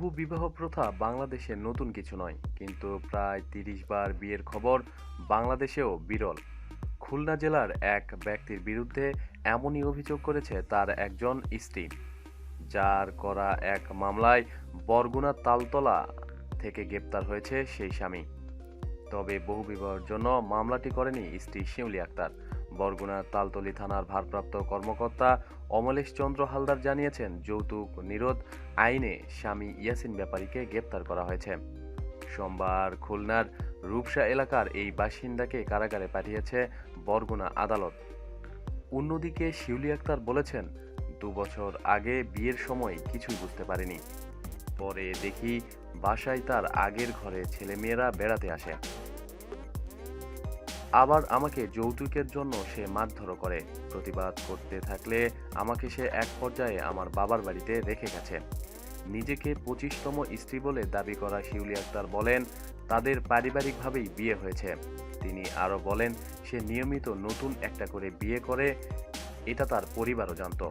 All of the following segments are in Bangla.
বিবাহ প্রথা বাংলাদেশে নতুন কিছু নয়, কিন্তু প্রায় তিরিশ বার বিয়ের খবর বাংলাদেশেও বিরল। খুলনা জেলার এক ব্যক্তির বিরুদ্ধে এমনই অভিযোগ করেছে তার একজন স্ত্রী, যার করা এক মামলায় বরগুনা তালতলা থেকে গ্রেপ্তার হয়েছে সেই স্বামী। তবে বহু বিবাহের জন্য মামলাটি করেনি স্ত্রী শিউলি আক্তার। বরগুনা তালতলি থানার ভারপ্রাপ্ত কর্মকর্তা অমলেশ চন্দ্র হালদার জানিয়েছেন, যৌতুক নিরোধ আইনে স্বামী ইয়াসিন ব্যাপারীকে গ্রেপ্তার করা হয়েছে। সোমবার খুলনার রূপসা এলাকার এই বাসিন্দাকে কারাগারে পাঠিয়েছে বরগুনা আদালত। অন্যদিকে শিউলি আক্তার বলেছেন, দু বছর আগে বিয়ের সময় কিছুই বুঝতে পারিনি। পরে দেখি বাসায় তার আগের ঘরে ছেলেমেয়েরা বেড়াতে আসে। আবার আমাকে যৌতুকের জন্য সে মারধরও করে। প্রতিবাদ করতে থাকলে আমাকে সে এক পর্যায়ে আমার বাবার বাড়িতে রেখে গেছে। নিজেকে পঁচিশতম স্ত্রী বলে দাবি করা শিউলি আক্তার বলেন, তাদের পারিবারিকভাবেই বিয়ে হয়েছে। তিনি আরও বলেন, সে নিয়মিত নতুন একটা করে বিয়ে করে, এটা তার পরিবারও জানত।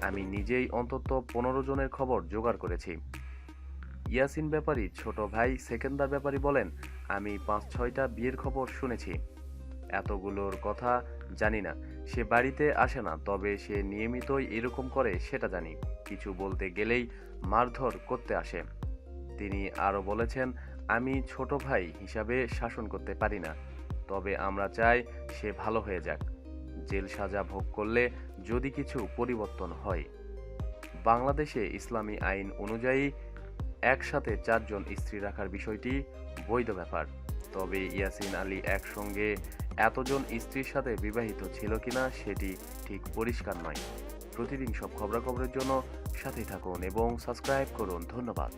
আমি নিজেই অন্তত পনেরো জনের খবর জোগাড় করেছি। ইয়াসিন ব্যাপারী ছোট ভাই সেকেন্দার ব্যাপারী বলেন আমি পাঁচ ছয়টা বিয়ের খবর শুনেছি। এতগুলোর কথা জানি না। সে বাড়িতে আসে না, তবে সে নিয়মিতই এরকম করে, সেটা জানি। কিছু বলতে গেলেই মারধর করতে আসে। তিনি আরও বলেছেন, আমি ছোট ভাই হিসাবে শাসন করতে পারি না। তবে আমরা চাই সে ভালো হয়ে যাক। জেল সাজা ভোগ করলে যদি কিছু পরিবর্তন হয়। বাংলাদেশে ইসলামী আইন অনুযায়ী একসাথে চারজন স্ত্রী রাখার বিষয়টি বৈধ ব্যাপার। তবে ইয়াসিন আলী একসঙ্গে এতজন স্ত্রীর সাথে বিবাহিত ছিল কিনা সেটি ঠিক পরিষ্কার নয়। প্রতিদিন সব খবরাখবরের জন্য সাথেই থাকুন এবং সাবস্ক্রাইব করুন। ধন্যবাদ।